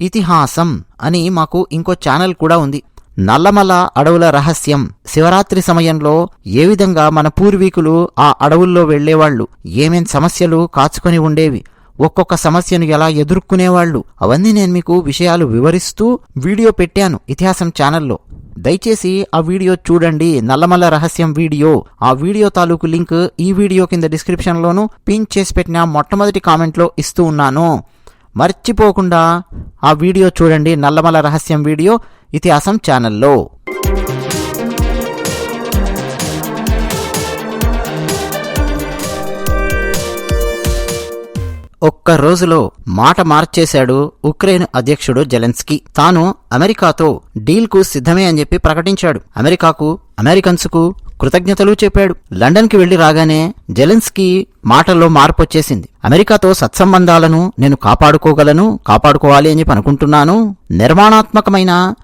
ఇతిహాసం అని మాకు ఇంకో ఛానల్ కూడా ఉంది. నల్లమల అడవుల రహస్యం శివరాత్రి సమయంలో ఏ విధంగా మన పూర్వీకులు ఆ అడవుల్లో వెళ్ళేవాళ్ళు ఏమేం సమస్యలు కాచుకొని ఉండేవి? ఒక్కొక్క సమస్యను ఎలా ఎదుర్కొనేవాళ్ళు అవన్నీ నేను మీకు విషయాలు వివరిస్తూ వీడియో పెట్టాను ఇతిహాసం ఛానల్లో. దయచేసి ఆ వీడియో చూడండి. నల్లమల్ల రహస్యం వీడియో. ఆ వీడియో తాలూకు లింక్ ఈ వీడియో కింద డిస్క్రిప్షన్లోను పిన్ చేసి పెట్టిన మొట్టమొదటి కామెంట్లో ఇస్తూ ఉన్నాను. మర్చిపోకుండా ఆ వీడియో చూడండి. నల్లమల రహస్యం వీడియో ఇతిహాసం ఛానల్లో. ఒక్క రోజులో మాట మార్చేశాడు ఉక్రెయిన్ అధ్యక్షుడు జెలెన్స్కీ. తాను అమెరికాతో డీల్కు సిద్ధమే అని చెప్పి ప్రకటించాడు. అమెరికాకు అమెరికన్స్కు కృతజ్ఞతలు చెప్పాడు. లండన్కి వెళ్ళి రాగానే జెలెన్స్కీ మాటల్లో మార్పు వచ్చేసింది అమెరికాతో సత్సంబంధాలను నేను కాపాడుకోగలను కాపాడుకోవాలి అని అనుకుంటున్నాను. నిర్మాణాత్మకమైన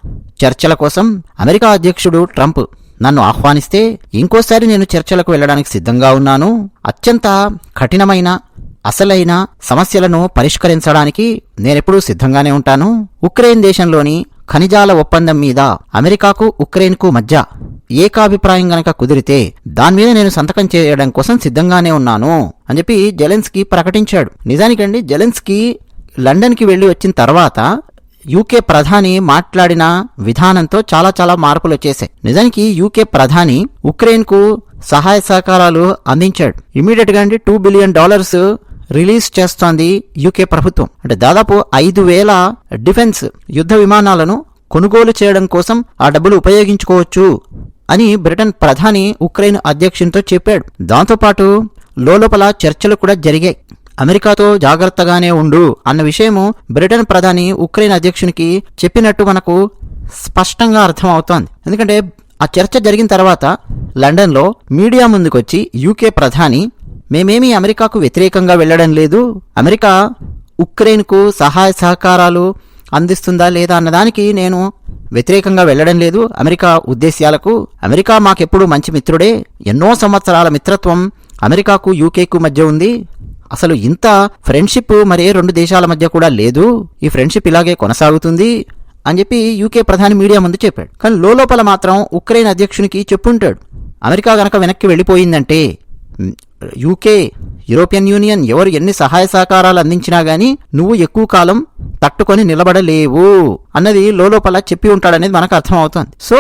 చర్చల కోసం అమెరికా అధ్యక్షుడు ట్రంప్ నన్ను ఆహ్వానిస్తే ఇంకోసారి నేను చర్చలకు వెళ్ళడానికి సిద్ధంగా ఉన్నాను. అత్యంత కఠినమైన అసలైన సమస్యలను పరిష్కరించడానికి నేనెప్పుడూ సిద్ధంగానే ఉంటాను. ఉక్రెయిన్ దేశంలోని ఖనిజాల ఒప్పందం మీద అమెరికాకు ఉక్రెయిన్కు మధ్య ఏకాభిప్రాయం గనక కుదిరితే దాని మీద నేను సంతకం చేయడం కోసం సిద్ధంగానే ఉన్నాను అని చెప్పి జెలెన్స్కీ ప్రకటించాడు. నిజానికండి జెలెన్స్కీ లండన్కి వెళ్ళి వచ్చిన తర్వాత యూకే ప్రధాని మాట్లాడిన విధానంతో చాలా చాలా మార్పులు వచ్చేసాయి. నిజానికి యూకే ప్రధాని ఉక్రెయిన్కు సహాయ సహకారాలు అందించాడు. ఇమీడియట్గా అండి టూ బిలియన్ డాలర్స్ రిలీజ్ చేస్తోంది యూకే ప్రభుత్వం. అంటే దాదాపు ఐదు వేల డిఫెన్స్ యుద్ధ విమానాలను కొనుగోలు చేయడం కోసం ఆ డబ్బులు ఉపయోగించుకోవచ్చు అని బ్రిటన్ ప్రధాని ఉక్రెయిన్ అధ్యక్షునితో చెప్పాడు. దాంతోపాటు లోపల చర్చలు కూడా జరిగాయి. అమెరికాతో జాగ్రత్తగానే ఉండు అన్న విషయము బ్రిటన్ ప్రధాని ఉక్రెయిన్ అధ్యక్షునికి చెప్పినట్టు మనకు స్పష్టంగా అర్థమవుతోంది. ఎందుకంటే ఆ చర్చ జరిగిన తర్వాత లండన్లో మీడియా ముందుకొచ్చి యూకే ప్రధాని మేమేమీ అమెరికాకు వ్యతిరేకంగా వెళ్ళడం లేదు. అమెరికా ఉక్రెయిన్కు సహాయ సహకారాలు అందిస్తుందా లేదా అన్నదానికి నేను వ్యతిరేకంగా వెళ్ళడం లేదు. అమెరికా ఉద్దేశ్యాలకు అమెరికా మాకెప్పుడు మంచి మిత్రుడే? ఎన్నో సంవత్సరాల మిత్రత్వం అమెరికాకు యూకేకు మధ్య ఉంది. అసలు ఇంత ఫ్రెండ్షిప్ మరే రెండు దేశాల మధ్య కూడా లేదు. ఈ ఫ్రెండ్షిప్ ఇలాగే కొనసాగుతుంది అని చెప్పి యూకే ప్రధాని మీడియా ముందు చెప్పాడు. కానీ లోపల మాత్రం ఉక్రెయిన్ అధ్యక్షునికి చెప్పుంటాడు. అమెరికా గనక వెనక్కి వెళ్ళిపోయిందంటే యూకే యూరోపియన్ యూనియన్ ఎవరు ఎన్ని సహాయ సహకారాలు అందించినా గానీ నువ్వు ఎక్కువ కాలం తట్టుకొని నిలబడలేవు అన్నది లోపల చెప్పి ఉంటాడనేది మనకు అర్థమవుతుంది. సో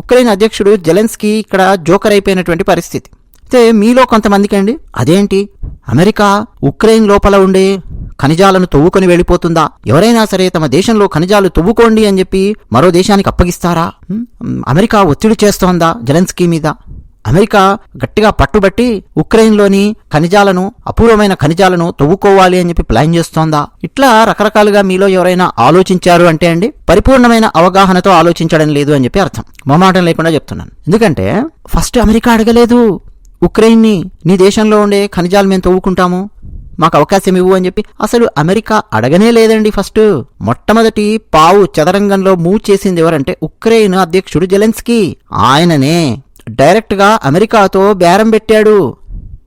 ఉక్రెయిన్ అధ్యక్షుడు జెలెన్స్కీ ఇక్కడ జోకర్ అయిపోయినటువంటి పరిస్థితి. అయితే మీలో కొంతమందికి అండి అదేంటి? అమెరికా ఉక్రెయిన్ లోపల ఉండే ఖనిజాలను తవ్వుకొని వెళ్ళిపోతుందా? ఎవరైనా సరే తమ దేశంలో ఖనిజాలు తవ్వుకోండి అని చెప్పి మరో దేశానికి అప్పగిస్తారా? అమెరికా ఒత్తిడి చేస్తోందా జెలెన్స్కీ మీద? అమెరికా గట్టిగా పట్టుబట్టి ఉక్రెయిన్లోని ఖనిజాలను అపూర్వమైన ఖనిజాలను తవ్వుకోవాలి అని చెప్పి ప్లాన్ చేస్తోందా? ఇట్లా రకరకాలుగా మీలో ఎవరైనా ఆలోచించారు అంటే అండి? పరిపూర్ణమైన అవగాహనతో ఆలోచించడం లేదు అని చెప్పి అర్థం. మొమాటం లేకుండా చెప్తున్నాను. ఎందుకంటే ఫస్ట్ అమెరికా అడగలేదు ఉక్రెయిన్ని నీ దేశంలో ఉండే ఖనిజాలు మేము తవ్వుకుంటాము మాకు అవకాశం ఇవ్వు అని చెప్పి. అసలు అమెరికా అడగనే లేదండి ఫస్ట్. మొట్టమొదటి పావు చదరంగంలో మూవ్ చేసింది ఎవరంటే ఉక్రెయిన్ అధ్యక్షుడు జెలెన్స్కీ. ఆయననే. డైరెక్ట్గా అమెరికాతో బేరం పెట్టాడు.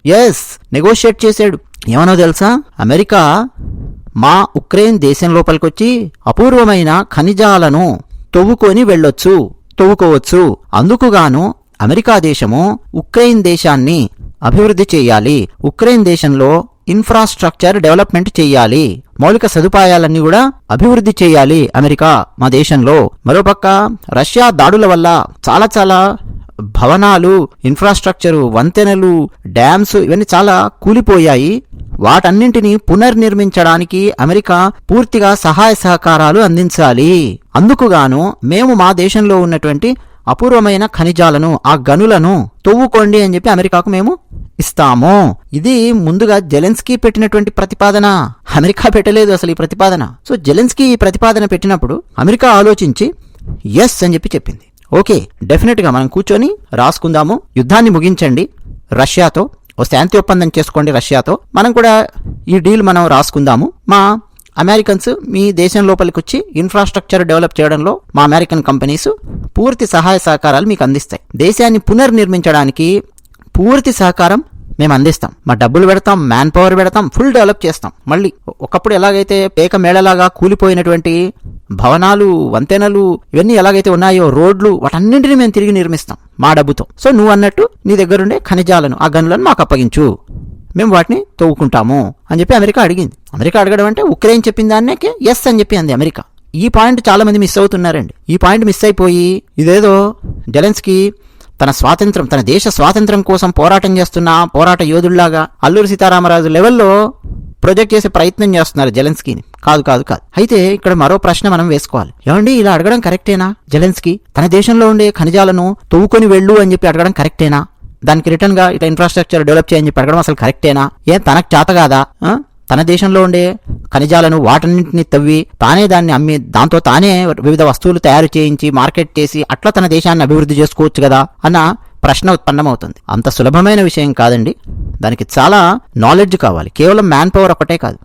ఎస్ నెగోషియేట్ చేశాడు. ఏమనో తెలుసా? అమెరికా మా ఉక్రెయిన్ దేశం లోపలికొచ్చి అపూర్వమైన ఖనిజాలను తవ్వుకొని వెళ్ళొచ్చు తవ్వుకోవచ్చు. అందుకుగాను అమెరికా దేశము ఉక్రెయిన్ దేశాన్ని అభివృద్ధి చేయాలి. ఉక్రెయిన్ దేశంలో ఇన్ఫ్రాస్ట్రక్చర్ డెవలప్మెంట్ చేయాలి. మౌలిక సదుపాయాలన్నీ కూడా అభివృద్ధి చేయాలి అమెరికా మా దేశంలో. మరోపక్క రష్యా దాడుల వల్ల చాలా చాలా భవనాలు ఇన్ఫ్రాస్ట్రక్చరు వంతెనలు డ్యామ్స్ ఇవన్నీ చాలా కూలిపోయాయి. వాటన్నింటినీ పునర్నిర్మించడానికి అమెరికా పూర్తిగా సహాయ సహకారాలు అందించాలి. అందుకుగాను మేము మా దేశంలో ఉన్నటువంటి అపూర్వమైన ఖనిజాలను ఆ గనులను తవ్వుకోండి అని చెప్పి అమెరికాకు మేము ఇస్తాము. ఇది ముందుగా జెలెన్స్కీ పెట్టినటువంటి ప్రతిపాదన. అమెరికా పెట్టలేదు అసలు ఈ ప్రతిపాదన. సో జెలెన్స్కీ ఈ ప్రతిపాదన పెట్టినప్పుడు అమెరికా ఆలోచించి ఎస్ అని చెప్పి చెప్పింది. ఓకే డెఫినెట్గా మనం కూర్చొని రాసుకుందాము. యుద్ధాన్ని ముగించండి. రష్యాతో ఓ శాంతి ఒప్పందం చేసుకోండి రష్యాతో. మనం కూడా ఈ డీల్ మనం రాసుకుందాము. మా అమెరికన్స్ మీ దేశం లోపలికి వచ్చి ఇన్ఫ్రాస్ట్రక్చర్ డెవలప్ చేయడంలో మా అమెరికన్ కంపెనీస్ పూర్తి సహాయ సహకారాలు మీకు అందిస్తాయి. దేశాన్ని పునర్నిర్మించడానికి పూర్తి సహకారం మేము అందిస్తాం. మా డబ్బులు పెడతాం మ్యాన్ పవర్ పెడతాం ఫుల్ డెవలప్ చేస్తాం. మళ్ళీ ఒకప్పుడు ఎలాగైతే పేక మేళలాగా కూలిపోయినటువంటి భవనాలు వంతెనలు ఇవన్నీ ఎలాగైతే ఉన్నాయో రోడ్లు వాటన్నింటినీ మేము తిరిగి నిర్మిస్తాం మా డబ్బుతో. సో నువ్వు అన్నట్టు నీ దగ్గరుండే ఖనిజాలను ఆ గనులను మాకు అప్పగించు. మేము వాటిని తవ్వుకుంటాము అని చెప్పి అమెరికా అడిగింది. అమెరికా అడగడం అంటే ఉక్రెయిన్ చెప్పిన దాన్నే ఎస్ అని చెప్పి అంది అమెరికా. ఈ పాయింట్ చాలా మంది మిస్ అవుతున్నారండి. ఈ పాయింట్ మిస్ అయిపోయి ఇదేదో జెలెన్స్కి తన స్వాతంత్రం తన దేశ స్వాతంత్రం కోసం పోరాటం చేస్తున్న పోరాట యోధుల్లాగా అల్లూరి సీతారామరాజు లెవెల్లో ప్రొజెక్ట్ చేసే ప్రయత్నం చేస్తున్నారు జెలెన్స్కీని. కాదు కాదు కాదు. అయితే ఇక్కడ మరో ప్రశ్న మనం వేసుకోవాలి. ఏమండి ఇలా అడగడం కరెక్టేనా? జెలెన్స్కీ తన దేశంలో ఉండే ఖనిజాలను తవ్వుకొని వెళ్ళు అని చెప్పి అడగడం కరెక్టేనా? దానికి రిటర్న్గా ఇట్లా ఇన్ఫ్రాస్ట్రక్చర్ డెవలప్ చేయని చెప్పి అడగడం అసలు కరెక్టేనా? ఏం తనకు చేత కాదా? తన దేశంలో ఉండే ఖనిజాలను వాటన్నింటిని తవ్వి తానే దాన్ని అమ్మి దాంతో తానే వివిధ వస్తువులు తయారు చేయించి మార్కెట్ చేసి అట్లా తన దేశాన్ని అభివృద్ధి చేసుకోవచ్చు కదా? అన్న ప్రశ్న ఉత్పన్నమవుతుంది. అంత సులభమైన విషయం కాదండి. దానికి చాలా నాలెడ్జ్ కావాలి. కేవలం మ్యాన్ పవర్ ఒకటే కాదు.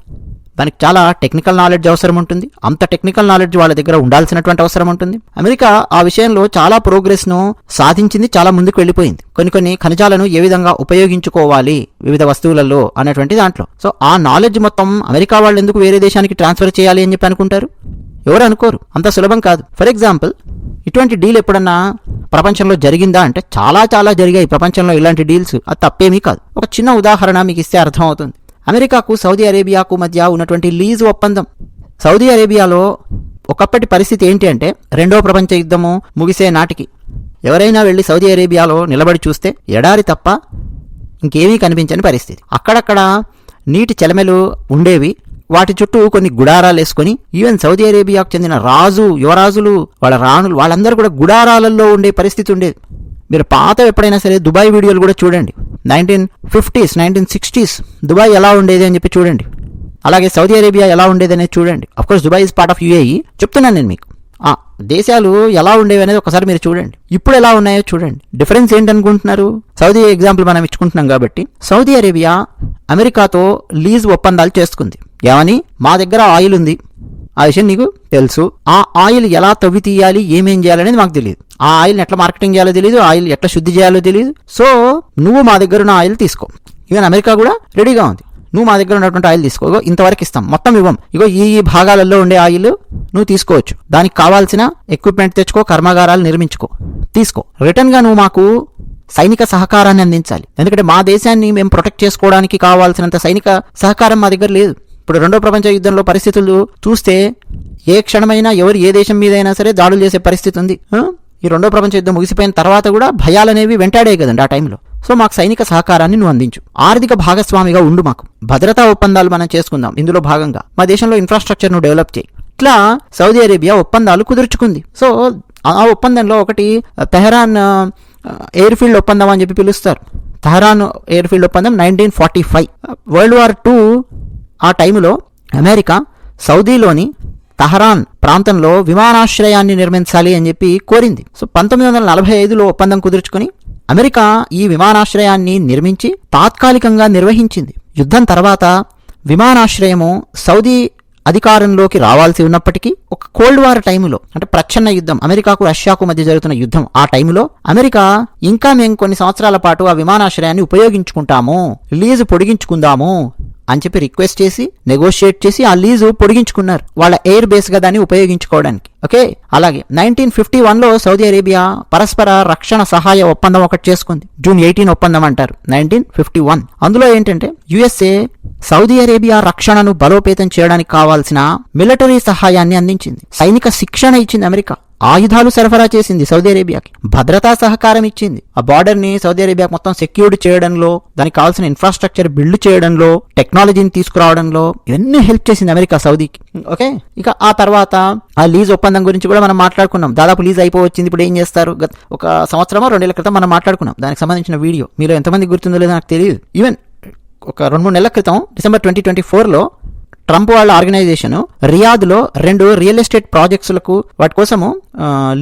దానికి చాలా టెక్నికల్ నాలెడ్జ్ అవసరం ఉంటుంది. అంత టెక్నికల్ నాలెడ్జ్ వాళ్ళ దగ్గర ఉండాల్సినటువంటి అవసరం ఉంటుంది. అమెరికా ఆ విషయంలో చాలా ప్రోగ్రెస్ను సాధించింది చాలా ముందుకు వెళ్ళిపోయింది. కొన్ని కొన్ని ఖనిజాలను ఏ విధంగా ఉపయోగించుకోవాలి వివిధ వస్తువులలో అనేటువంటి దాంట్లో. సో ఆ నాలెడ్జ్ మొత్తం అమెరికా వాళ్ళు ఎందుకు వేరే దేశానికి ట్రాన్స్ఫర్ చేయాలి అని చెప్పి అనుకుంటారు? ఎవరు అనుకోరు. అంత సులభం కాదు. ఫర్ ఎగ్జాంపుల్ ఇటువంటి డీల్ ఎప్పుడన్నా ప్రపంచంలో జరిగిందా అంటే చాలా చాలా జరిగాయి. ప్రపంచంలో ఇలాంటి డీల్స్ అది తప్పేమీ కాదు. ఒక చిన్న ఉదాహరణ మీకు ఇస్తే అర్థం అవుతుంది అమెరికాకు సౌదీ అరేబియాకు మధ్య ఉన్నటువంటి లీజ్ ఒప్పందం. సౌదీ అరేబియాలో ఒకప్పటి పరిస్థితి ఏంటి అంటే రెండో ప్రపంచ యుద్ధము ముగిసే నాటికి ఎవరైనా వెళ్ళి సౌదీ అరేబియాలో నిలబడి చూస్తే ఎడారి తప్ప ఇంకేమీ కనిపించని పరిస్థితి. అక్కడక్కడ నీటి చెలమెలు ఉండేవి. వాటి చుట్టూ కొన్ని గుడారాలు వేసుకొని ఈవెన్ సౌదీ అరేబియాకు చెందిన రాజు యువరాజులు వాళ్ళ రాణులు వాళ్ళందరూ కూడా గుడారాలలో ఉండే పరిస్థితి ఉండేది. మీరు పాత ఎప్పుడైనా సరే దుబాయ్ వీడియోలు కూడా చూడండి. Nineteen fifties nineteen sixties Dubai ఎలా ఉండేది అని చెప్పి చూడండి. అలాగే సౌదీ అరేబియా ఎలా ఉండేది అనేది చూడండి. Of course Dubai is part of UAE చెప్తున్నాను నేను మీకు. ఆ, దేశాలు ఎలా ఉండేవి అనేది ఒకసారి మీరు చూడండి. ఇప్పుడు ఎలా ఉన్నాయో చూడండి. డిఫరెన్స్ ఏంటనుకుంటున్నారు? సౌదీ ఎగ్జాంపుల్ మనం ఇచ్చుకుంటున్నాం కాబట్టి సౌదీ అరేబియా అమెరికాతో లీజ్ ఒప్పందాలు చేసుకుంది. ఏమని? మా దగ్గర ఆయిల్ ఉంది ఆ విషయం నీకు తెలుసు. ఆ ఆయిల్ ఎలా తవ్వి తీయాలి ఏమేం చేయాలనేది మాకు తెలియదు. ఆ ఆయిల్ని ఎట్లా మార్కెటింగ్ చేయాలో తెలియదు ఆయిల్ ఎట్లా శుద్ధి చేయాలో తెలియదు సో నువ్వు మా దగ్గర ఉన్న ఆయిల్ తీసుకో. ఈవెన్ అమెరికా కూడా రెడీగా ఉంది. నువ్వు మా దగ్గర ఉన్నటువంటి ఆయిల్ తీసుకో. ఇంతవరకు ఇస్తాం. మొత్తం ఇవ్వం. ఇగో ఈ ఈ భాగాలలో ఉండే ఆయిల్ నువ్వు తీసుకోవచ్చు. దానికి కావాల్సిన ఎక్విప్మెంట్ తెచ్చుకో కర్మాగారాలు నిర్మించుకో. తీసుకో. రిటర్న్గా నువ్వు మాకు సైనిక సహకారాన్ని అందించాలి. ఎందుకంటే మా దేశాన్ని మేము ప్రొటెక్ట్ చేసుకోవడానికి కావాల్సినంత సైనిక సహకారం మా దగ్గర లేదు. ఇప్పుడు రెండో ప్రపంచ యుద్ధంలో పరిస్థితులు చూస్తే ఏ క్షణమైనా ఎవరు ఏ దేశం మీదైనా సరే దాడులు చేసే పరిస్థితి ఉంది. ఈ రెండో ప్రపంచ యుద్ధం ముగిసిపోయిన తర్వాత కూడా భయాలనేవి వెంటాడే కదండి ఆ టైంలో. సో మాకు సైనిక సహకారాన్ని నువ్వు అందించు. ఆర్థిక భాగస్వామిగా ఉండు మాకు. భద్రతా ఒప్పందాలు మనం చేసుకుందాం ఇందులో భాగంగా. మా దేశంలో ఇన్ఫ్రాస్ట్రక్చర్ను డెవలప్ చేయి. ఇట్లా సౌదీ అరేబియా ఒప్పందాలు కుదుర్చుకుంది. సో ఆ ఒప్పందంలో ఒకటి తెహరాన్ ఎయిర్ఫీల్డ్ ఎయిర్ ఫీల్డ్ ఒప్పందం అని చెప్పి పిలుస్తారు. తెహరాన్ ఎయిర్ ఫీల్డ్ ఒప్పందం nineteen forty five world war two ఆ టైములో అమెరికా సౌదీలోని తహరాన్ ప్రాంతంలో విమానాశ్రయాన్ని నిర్మించాలి అని చెప్పి కోరింది. సో పంతొమ్మిది వందల నలభై ఐదులో ఒప్పందం కుదుర్చుకుని అమెరికా ఈ విమానాశ్రయాన్ని నిర్మించి తాత్కాలికంగా నిర్వహించింది. యుద్ధం తర్వాత విమానాశ్రయము సౌదీ అధికారంలోకి రావాల్సి ఉన్నప్పటికీ ఒక కోల్డ్ వార్ టైంలో అంటే ప్రచ్ఛన్న యుద్ధం అమెరికాకు రష్యాకు మధ్య జరుగుతున్న యుద్ధం ఆ టైంలో అమెరికా ఇంకా మేము కొన్ని సంవత్సరాల పాటు ఆ విమానాశ్రయాన్ని ఉపయోగించుకుంటాము లీజు పొడిగించుకుందాము అని చెప్పి రిక్వెస్ట్ చేసి నెగోషియేట్ చేసి ఆ లీజు పొడిగించుకున్నారు. వాళ్ళ ఎయిర్ బేస్గా దాన్ని ఉపయోగించుకోవడానికి. ఓకే అలాగే నైన్టీన్ ఫిఫ్టీ వన్లో సౌదీ అరేబియా పరస్పర రక్షణ సహాయ ఒప్పందం ఒకటి చేసుకుంది. జూన్ ఎయిటీన్ ఒప్పందం అంటారు నైన్టీన్ ఫిఫ్టీ వన్ అందులో ఏంటంటే యుఎస్ఏ సౌదీ అరేబియా రక్షణను బలోపేతం చేయడానికి కావాల్సిన మిలిటరీ సహాయాన్ని అందించింది. సైనిక శిక్షణ ఇచ్చింది అమెరికా. ఆయుధాలు సరఫరా చేసింది సౌదీ అరేబియాకి. భద్రతా సహకారం ఇచ్చింది. ఆ బార్డర్ని సౌదీ అరేబియా మొత్తం సెక్యూర్డ్ చేయడంలో దానికి కావాల్సిన ఇన్ఫ్రాస్ట్రక్చర్ బిల్డ్ చేయడంలో టెక్నాలజీని తీసుకురావడంలో ఇవన్నీ హెల్ప్ చేసింది అమెరికా సౌదీకి. ఓకే? ఇక ఆ తర్వాత ఆ లీజ్ ఒప్పందం గురించి కూడా మనం మాట్లాడుకున్నాం. దాదాపు లీజ్ అయిపోవచ్చింది ఇప్పుడు ఏం చేస్తారు? ఒక సంవత్సరమో రెండేళ్ళ క్రితం మనం మాట్లాడుకున్నాం. దానికి సంబంధించిన వీడియో. మీలో ఎంతమంది గుర్తుందో లేదో నాకు తెలియదు. ఈవెన్ ఒక రెండు మూడు నెలల క్రితం డిసెంబర్ ట్వంటీ ట్వంటీ ఫోర్లో ట్రంప్ వాళ్ళ ఆర్గనైజేషన్ రియాద్లో రెండు రియల్ ఎస్టేట్ ప్రాజెక్ట్స్లకు వాటి కోసము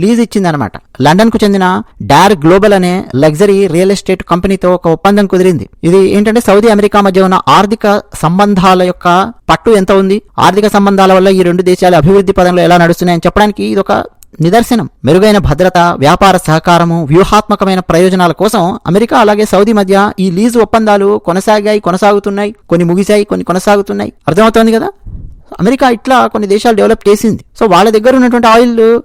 లీజ్ ఇచ్చిందనమాట లండన్కు చెందిన డార్ గ్లోబల్ అనే లగ్జరీ రియల్ ఎస్టేట్ కంపెనీతో ఒక ఒప్పందం కుదిరింది. ఇది ఏంటంటే సౌదీ అమెరికా మధ్య ఉన్న ఆర్థిక సంబంధాల యొక్క పట్టు ఎంత ఉంది? ఆర్థిక సంబంధాల వల్ల ఈ రెండు దేశాలు అభివృద్ధి పదంలో ఎలా నడుస్తున్నాయని చెప్పడానికి ఇది ఒక నిదర్శనం. మెరుగైన భద్రత వ్యాపార సహకారము వ్యూహాత్మకమైన ప్రయోజనాల కోసం అమెరికా అలాగే సౌదీ మధ్య ఈ లీజు ఒప్పందాలు కొనసాగాయి కొనసాగుతున్నాయి కొన్ని ముగిశాయి కొన్ని కొనసాగుతున్నాయి. అర్థమవుతోంది కదా? అమెరికా ఇట్లా కొన్ని దేశాలు డెవలప్ చేసింది. సో వాళ్ళ దగ్గర ఉన్నటువంటి ఆయిల్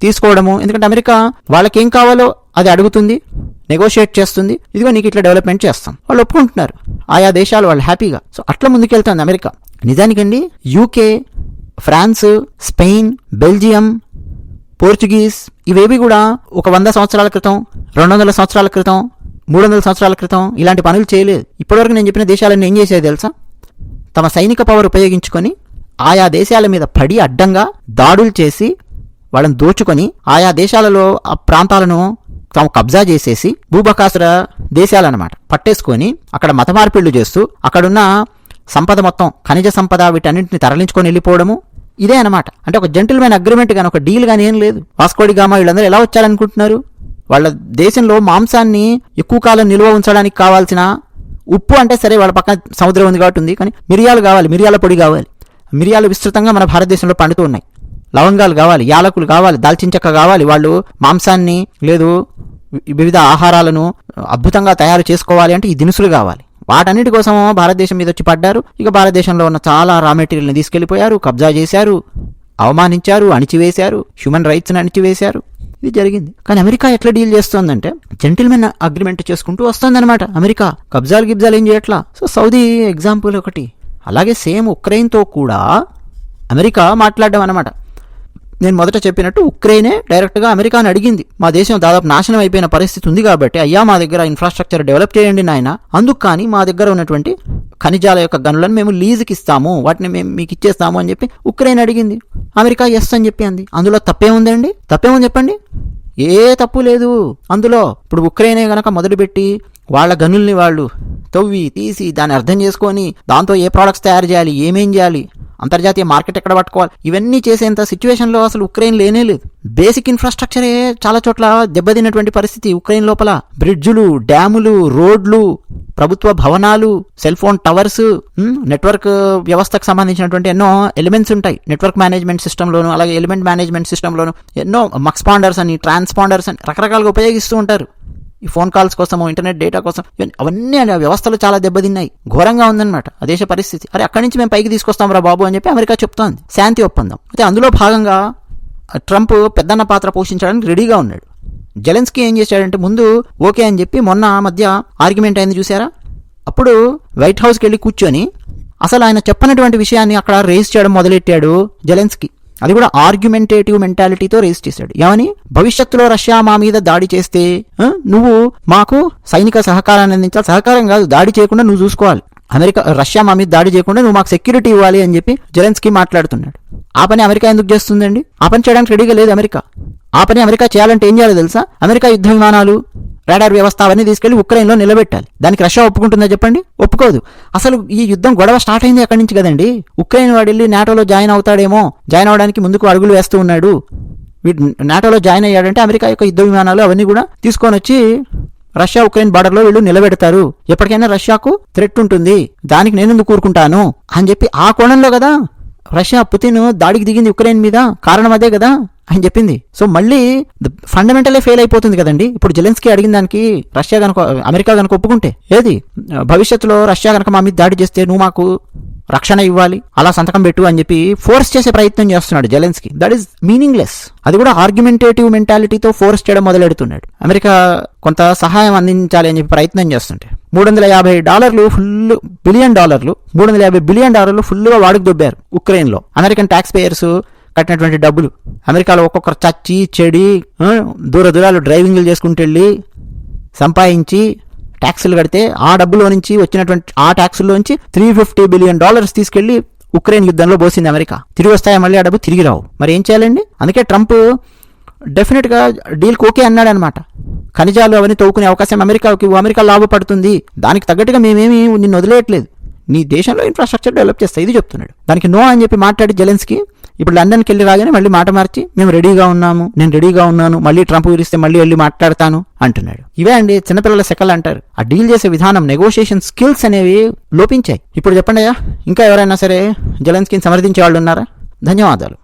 తీసుకోవడము ఎందుకంటే అమెరికా వాళ్ళకేం కావాలో అది అడుగుతుంది నెగోషియేట్ చేస్తుంది. ఇదిగో నీకు ఇట్లా డెవలప్మెంట్ చేస్తాం. వాళ్ళు ఒప్పుకుంటున్నారు. ఆయా దేశాలు వాళ్ళు హ్యాపీగా. సో అట్లా ముందుకెళ్తుంది America. నిజానికండి UK France Spain Belgium Portuguese ఇవేవి కూడా ఒక వంద సంవత్సరాల క్రితం రెండు వందల సంవత్సరాల క్రితం మూడు వందల సంవత్సరాల క్రితం ఇలాంటి పనులు చేయలేదు. ఇప్పటివరకు నేను చెప్పిన దేశాలన్నీ ఏం చేసేది తెలుసా? తమ సైనిక పవర్ ఉపయోగించుకొని ఆయా దేశాల మీద పడి అడ్డంగా దాడులు చేసి వాళ్ళని దోచుకొని ఆయా దేశాలలో ఆ ప్రాంతాలను తాము కబ్జా చేసేసి భూబకాసుర దేశాలన్నమాట పట్టేసుకొని అక్కడ మత మార్పిళ్ళు చేస్తూ అక్కడున్న సంపద మొత్తం ఖనిజ సంపద వీటన్నింటిని తరలించుకొని వెళ్ళిపోవడము ఇదే అనమాట అంటే ఒక జెంటిల్మెన్ అగ్రిమెంట్ కానీ ఒక డీల్ కానీ ఏం లేదు. వాస్కోడి గామా వీళ్ళందరూ ఎలా వచ్చారనుకుంటున్నారు? వాళ్ళ దేశంలో మాంసాన్ని ఎక్కువ కాలం నిల్వ ఉంచడానికి కావాల్సిన ఉప్పు అంటే సరే వాళ్ళ పక్కన సముద్రం ఉంది కాబట్టి ఉంది కానీ మిరియాలు కావాలి మిరియాల పొడి కావాలి. మిరియాలు విస్తృతంగా మన భారతదేశంలో పండుతూ ఉన్నాయి. లవంగాలు కావాలి యాలకులు కావాలి దాల్చిన చెక్క కావాలి. వాళ్ళు మాంసాన్ని లేదు వివిధ ఆహారాలను అద్భుతంగా తయారు చేసుకోవాలి అంటే ఈ దినుసులు కావాలి. వాటన్నిటి కోసమో భారతదేశం మీద వచ్చి పడ్డారు. ఇక భారతదేశంలో ఉన్న చాలా రా మెటీరియల్ని తీసుకెళ్ళిపోయారు కబ్జా చేశారు అవమానించారు అణిచివేశారు హ్యూమన్ రైట్స్ని అణిచివేశారు. ఇది జరిగింది. కానీ అమెరికా ఎట్లా డీల్ చేస్తోందంటే జెంటిల్మెన్ అగ్రిమెంట్ చేసుకుంటూ వస్తుందన్నమాట అమెరికా. కబ్జాలు గిబ్జాలు ఏం చేయట్లా? సో సౌదీ ఎగ్జాంపుల్ ఒకటి. అలాగే సేమ్ ఉక్రెయిన్తో కూడా అమెరికా మాట్లాడడం అనమాట నేను మొదట చెప్పినట్టు ఉక్రెయినే డైరెక్ట్గా అమెరికాని అడిగింది. మా దేశం దాదాపు నాశనం అయిపోయిన పరిస్థితి ఉంది కాబట్టి అయ్యా మా దగ్గర ఇన్ఫ్రాస్ట్రక్చర్ డెవలప్ చేయండి నాయన. అందుకు కానీ మా దగ్గర ఉన్నటువంటి ఖనిజాల యొక్క గనులను మేము లీజుకి ఇస్తాము. వాటిని మేము మీకు ఇచ్చేస్తాము అని చెప్పి ఉక్రెయిన్ అడిగింది. అమెరికా ఎస్ అని చెప్పి అంది. అందులో తప్పేముందండి తప్పేముంది చెప్పండి? ఏ తప్పు లేదు. అందులో ఇప్పుడు ఉక్రెయినే గనక మొదలుపెట్టి వాళ్ళ గనుల్ని వాళ్ళు తవ్వి తీసి దాన్ని అర్థం చేసుకొని దాంతో ఏ ప్రోడక్ట్స్ తయారు చేయాలి? ఏమేం చేయాలి? అంతర్జాతీయ మార్కెట్ ఎక్కడ పట్టుకోవాలి? ఇవన్నీ చేసేంత సిచ్యువేషన్లో అసలు ఉక్రెయిన్ లేనే లేదు. బేసిక్ ఇన్ఫ్రాస్ట్రక్చరే చాలా చోట్ల దెబ్బతిన్నటువంటి పరిస్థితి ఉక్రెయిన్ లోపల. బ్రిడ్జులు డ్యాములు రోడ్లు ప్రభుత్వ భవనాలు సెల్ ఫోన్ టవర్స్ నెట్వర్క్ వ్యవస్థకు సంబంధించినటువంటి ఎన్నో ఎలిమెంట్స్ ఉంటాయి. నెట్వర్క్ మేనేజ్మెంట్ సిస్టంలోను అలాగే ఎలిమెంట్ మేనేజ్మెంట్ సిస్టంలోను ఎన్నో మక్స్పాండర్స్ అని ట్రాన్స్పాండర్స్ అని రకరకాలుగా ఉపయోగిస్తూ ఉంటారు. ఈ ఫోన్ కాల్స్ కోసము ఇంటర్నెట్ డేటా కోసం అవన్నీ ఆ వ్యవస్థలు చాలా దెబ్బతిన్నాయి. ఘోరంగా ఉందన్నమాట. ఆ దేశ పరిస్థితి. అరే అక్కడి నుంచి మేము పైకి తీసుకొస్తాం రా బాబు అని చెప్పి అమెరికా చెప్తోంది. శాంతి ఒప్పందం. అయితే అందులో భాగంగా ట్రంప్ పెద్దన్న పాత్ర పోషించడానికి రెడీగా ఉన్నాడు. జెలెన్స్కీ ఏం చేశాడంటే ముందు ఓకే అని చెప్పి మొన్న మధ్య ఆర్గ్యుమెంట్ అయింది చూసారా అప్పుడు వైట్ హౌస్కి వెళ్ళి కూర్చొని అసలు ఆయన చెప్పనటువంటి విషయాన్ని అక్కడ రేస్ చేయడం మొదలెట్టాడు జెలెన్స్కీ. అది కూడా ఆర్గ్యుమెంటేటివ్ మెంటాలిటీతో రేస్ చేశాడు. ఏమని? భవిష్యత్తులో రష్యా మా మీద దాడి చేస్తే నువ్వు మాకు సైనిక సహకారాన్ని అందించాలి. సహకారం కాదు దాడి చేయకుండా నువ్వు చూసుకోవాలి. అమెరికా రష్యా మా మీద దాడి చేయకుండా నువ్వు మాకు సెక్యూరిటీ ఇవ్వాలి అని చెప్పి జెలెన్స్కీ మాట్లాడుతున్నాడు. ఆ పని అమెరికా ఎందుకు చేస్తుందండి? ఆ పని చేయడానికి రెడీగా లేదు అమెరికా. ఆ పని అమెరికా చేయాలంటే ఏం చేయాలో తెలుసా? అమెరికా యుద్ధ విమానాలు రాడార్ వ్యవస్థ అవన్నీ తీసుకెళ్ళి ఉక్రెయిన్లో నిలబెట్టాలి. దానికి రష్యా ఒప్పుకుంటుందా చెప్పండి? ఒప్పుకోదు. అసలు ఈ యుద్ధం గొడవ స్టార్ట్ అయింది అక్కడి నుంచి కదండి? ఉక్రెయిన్ వాడు వెళ్ళి నాటోలో జాయిన్ అవుతాడేమో? జాయిన్ అవడానికి ముందుకు అడుగులు వేస్తూ ఉన్నాడు. వీడు నాటోలో జాయిన్ అయ్యాడంటే అమెరికా యొక్క యుద్ధ విమానాలు అవన్నీ కూడా తీసుకొని వచ్చి రష్యా ఉక్రెయిన్ బార్డర్లో వీళ్ళు నిలబెడతారు. ఎప్పటికైనా రష్యాకు థ్రెట్ ఉంటుంది. దానికి నేను ఎందుకు కూరుకుంటాను? అని చెప్పి ఆ కోణంలో కదా రష్యా పుతిన్ దాడికి దిగింది ఉక్రెయిన్ మీద. కారణం అదే కదా? అని చెప్పింది. సో మళ్ళీ ఫండమెంటలే ఫెయిల్ అయిపోతుంది కదండి. ఇప్పుడు జెలెన్స్కీ అడిగిన దానికి రష్యా కనుక అమెరికా కనుక ఒప్పుకుంటే ఏది? భవిష్యత్తులో రష్యా కనుక మా మీద దాడి చేస్తే నువ్వు మాకు రక్షణ ఇవ్వాలి అలా సంతకం పెట్టు అని చెప్పి ఫోర్స్ చేసే ప్రయత్నం చేస్తున్నాడు జెలెన్స్కి. దట్ ఈస్ మీనింగ్లెస్ అది కూడా ఆర్గ్యుమెంటేటివ్ మెంటాలిటీతో ఫోర్స్ చేయడం మొదలెడుతున్నాడు. అమెరికా కొంత సహాయం అందించాలి అని చెప్పి ప్రయత్నం చేస్తుంటే మూడు వందల యాభై డాలర్లు ఫుల్ బిలియన్ డాలర్లు మూడు వందల యాభై బిలియన్ డాలర్లు ఫుల్గా వాడుకు దొబ్బారు ఉక్రెయిన్లో. అమెరికన్ ట్యాక్స్ పేయర్స్ కట్టినటువంటి డబ్బులు. అమెరికాలో ఒక్కొక్కరు చచ్చి చెడి దూర దూరాలు డ్రైవింగ్లు చేసుకుంటూ వెళ్ళి సంపాదించి ట్యాక్సులు కడితే ఆ డబ్బులో నుంచి వచ్చినటువంటి ఆ ట్యాక్సుల్లో నుంచి త్రీ ఫిఫ్టీ బిలియన్ డాలర్స్ తీసుకెళ్ళి ఉక్రెయిన్ యుద్ధంలో పోసింది అమెరికా. తిరిగి వస్తాయా మళ్ళీ ఆ డబ్బు? తిరిగి రావు. మరి ఏం చేయాలండి? అందుకే ట్రంప్ డెఫినెట్గా డీల్కి ఓకే అన్నాడు అనమాట ఖనిజాలు అవన్నీ తవ్వుకునే అవకాశం అమెరికాకి అమెరికా లాభపడుతుంది. దానికి తగ్గట్టుగా మేమేమి నిన్ను వదిలేయట్లేదు. నీ దేశంలో ఇన్ఫ్రాస్ట్రక్చర్ డెవలప్ చేస్తా. ఇది చెప్తున్నాడు. దానికి నో అని చెప్పి మాట్లాడి జెలెన్స్కి ఇప్పుడు లండన్కి వెళ్ళి రాగానే మళ్ళీ మాట మార్చి మేము రెడీగా ఉన్నాము నేను రెడీగా ఉన్నాను మళ్ళీ ట్రంప్ పిలిస్తే మళ్ళీ వెళ్ళి మాట్లాడతాను అంటున్నాడు. ఇవే అండి చిన్నపిల్లల సెకలు అంటారు. ఆ డీల్ చేసే విధానం నెగోషియేషన్ స్కిల్స్ అనేవి లోపించాయి. ఇప్పుడు చెప్పండి అయ్యా ఇంకా ఎవరైనా సరే జలన్స్కిని సమర్థించే వాళ్ళు ఉన్నారా? ధన్యవాదాలు.